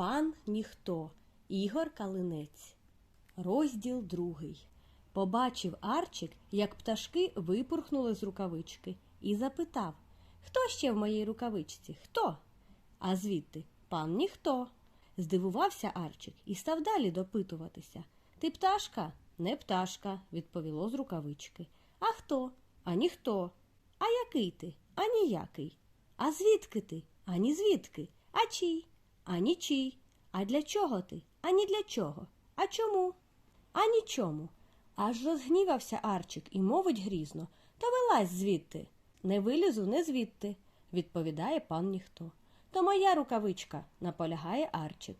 Пан ніхто. Ігор Калинець. Розділ другий. Побачив Арчик, як пташки випорхнули з рукавички, і запитав Хто ще в моїй рукавичці? Хто? А звідти пан ніхто. Здивувався Арчик і став далі допитуватися. Ти пташка? Не пташка, відповіло з рукавички. А хто? А ніхто. А який ти? А ніякий. А звідки ти? А ні звідки. А чий? А нічий. А для чого ти? А ні для чого. А чому? А нічому. Аж розгнівався Арчик і мовить грізно. То вилазь звідти. Не вилізу, не звідти, відповідає пан ніхто. То моя рукавичка, наполягає Арчик.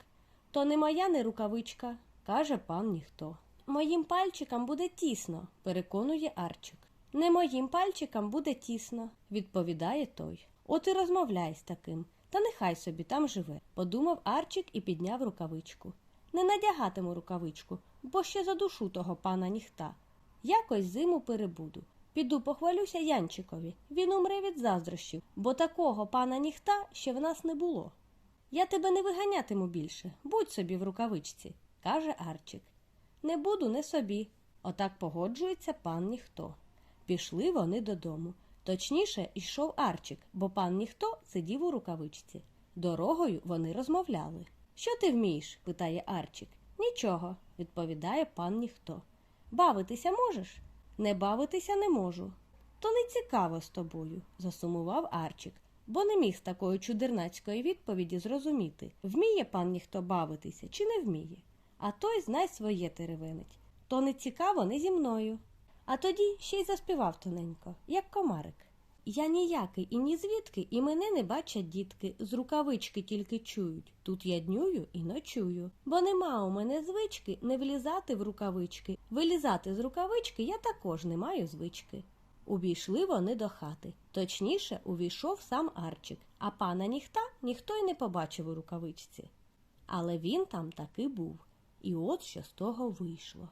То не моя не рукавичка, каже пан ніхто. Моїм пальчикам буде тісно, переконує Арчик. Не моїм пальчикам буде тісно, відповідає той. От і розмовляй з таким, та нехай собі там живе, подумав Арчик і підняв рукавичку. Не надягатиму рукавичку, бо ще задушу того пана ніхта. Якось зиму перебуду. Піду похвалюся Янчикові. Він умре від заздрощів, бо такого пана ніхта ще в нас не було. Я тебе не виганятиму більше, будь собі в рукавичці, каже Арчик. Не буду, не собі. Отак погоджується пан ніхто. Пішли вони додому. Точніше, йшов Арчик, бо пан ніхто сидів у рукавичці. Дорогою вони розмовляли. Що ти вмієш? питає Арчик. Нічого, відповідає пан ніхто. Бавитися можеш? Не бавитися не можу. То не цікаво з тобою, засумував Арчик, бо не міг з такої чудернацької відповіді зрозуміти, вміє пан ніхто бавитися чи не вміє. А той знай своє теревенить. То не цікаво не зі мною. А тоді ще й заспівав тоненько, як комарик. Я ніякий і ні звідки, і мене не бачать дітки, з рукавички тільки чують. Тут я днюю і ночую. Бо нема у мене звички не влізати в рукавички. Вилізати з рукавички я також не маю звички. Увійшли вони до хати. Точніше, увійшов сам Арчик, а пана ніхта ніхто й не побачив у рукавичці. Але він там таки був. І от що з того вийшло.